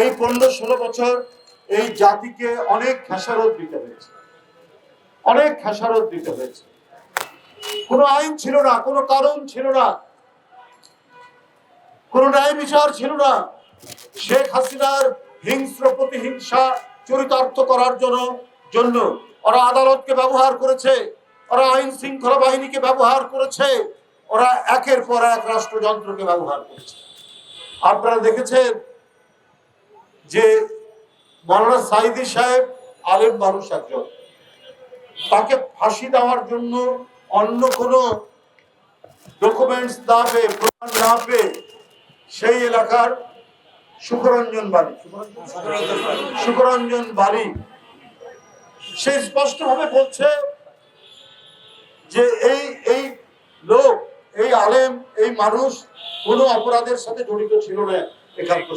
এই পনেরো ষোলো বছর এই জাতিকে অনেক খেসারত দিতে হয়েছে। অনেক খেসারত দিতে হয়েছে। কোনো আইন ছিল না, কোনো কারণ ছিল না, কোনো ন্যায় বিচার ছিল না। শেখ হাসিনার হিংস্র প্রতিহিংসা চরিতার্থ করার জন্য জন্য ওরা আদালতকে ব্যবহার করেছে, ওরা আইন শৃঙ্খলা বাহিনীকে ব্যবহার করেছে, ওরা একের পর এক রাষ্ট্রযন্ত্রকে ব্যবহার করেছে। আপনারা দেখেছেন যে মৌলানা সাইদি সাহেব আলেম মানুষ একজন। তাকে ফাঁসি দেওয়ার জন্য অন্য কোনো ডকুমেন্টস না পেয়ে, প্রমাণ না পেয়ে সেই এলাকার সুখরঞ্জন বাড়ি। সুখরঞ্জন বাড়ি। সে স্পষ্টভাবে বলছে যে এই এই লোক, এই আলেম, এই মানুষ কোনো অপরাধের সাথে জড়িত ছিল না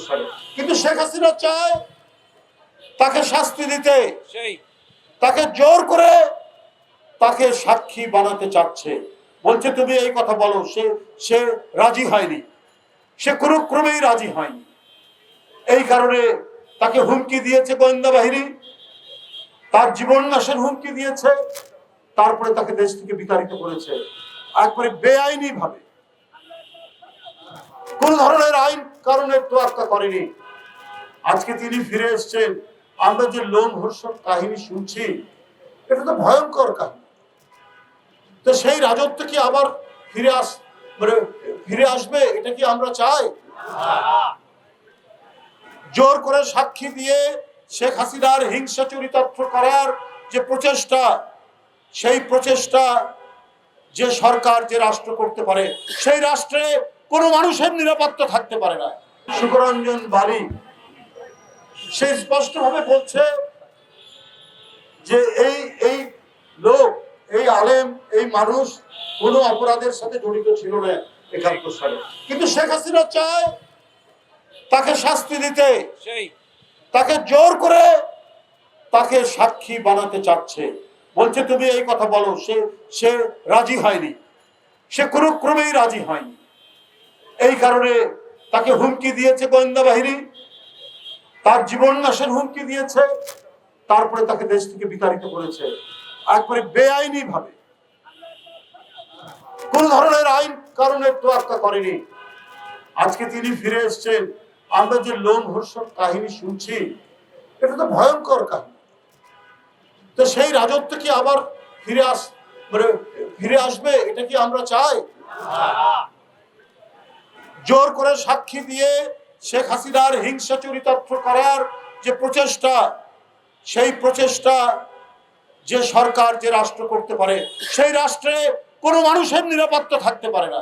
সালে। কিন্তু শেখ হাসিনা চায় তাকে শাস্তি দিতে। তাকে জোর করে তাকে সাক্ষী বানাতে চাচ্ছে। বলছে তুমি এই কথা বলো সে সে রাজি হয়নি। সে কোনো ক্রমেই রাজি হয়নি। এই কারণে তাকে হুমকি দিয়েছে গোয়েন্দা বাহিনী। তার জীবন নাশের হুমকি দিয়েছে। তারপরে তাকে দেশ থেকে বিতাড়িত করেছে। একবারে বেআইনি ভাবে কোন ধরনের আইন কারণের তোয়াক্কা করেনি। আজকে তিনি ফিরে এসেছেন। আমরা যে লোম হর্ষণ কাহিনী শুনছি, এটা তো ভয়ঙ্কর কাহিনী। তো সেই রাজত্ব কি আবার ফিরে আস মানে ফিরে আসবে? এটা কি আমরা চাই? জোর করে সাক্ষী দিয়ে শেখ হাসিনার হিংসা চরিতার্থ করার যে প্রচেষ্টা, সেই প্রচেষ্টা যে সরকার যে রাষ্ট্র করতে পারে, সেই রাষ্ট্রে কোনো মানুষের নিরাপত্তা থাকতে পারে না। সুকরঞ্জন বাড়ি সে স্পষ্টভাবে বলছে যে এই এই লোক এই আলেম এই মানুষ কোনো অপরাধের সাথে জড়িত ছিল না একাত্তর সালে কিন্তু শেখ হাসিনা চায় তাকে শাস্তি দিতে। তাকে জোর করে তাকে সাক্ষী বানাতে চাচ্ছে। বলছে তুমি এই কথা বলো সে সে রাজি হয়নি। সে কোনো ক্রমেই রাজি হয়নি। এই কারণে তাকে হুমকি দিয়েছে গোয়েন্দা বাহিনী। তার জীবন নাশের হুমকি দিয়েছে, তারপরে তাকে দেশ থেকে বিতাড়িত করেছে। একবারে বেআইনি ভাবে। কোন ধরনের আইন কারণের তোয়াক্কা করেনি। আজকে তিনি ফিরে এসেছেন, আমরা যে লোম হর্ষণ কাহিনী শুনছি, এটা তো ভয়ঙ্কর কাহিনী। তো সেই রাজত্ব কি আবার ফিরে আস মানে ফিরে আসবে, এটা কি আমরা চাই? জোর করে সাক্ষী দিয়ে শেখ হাসিনার হিংসা চরিতার্থ করার যে প্রচেষ্টা, সেই প্রচেষ্টা যে সরকার যে রাষ্ট্র করতে পারে, সেই রাষ্ট্রে কোনো মানুষের নিরাপত্তা থাকতে পারে না।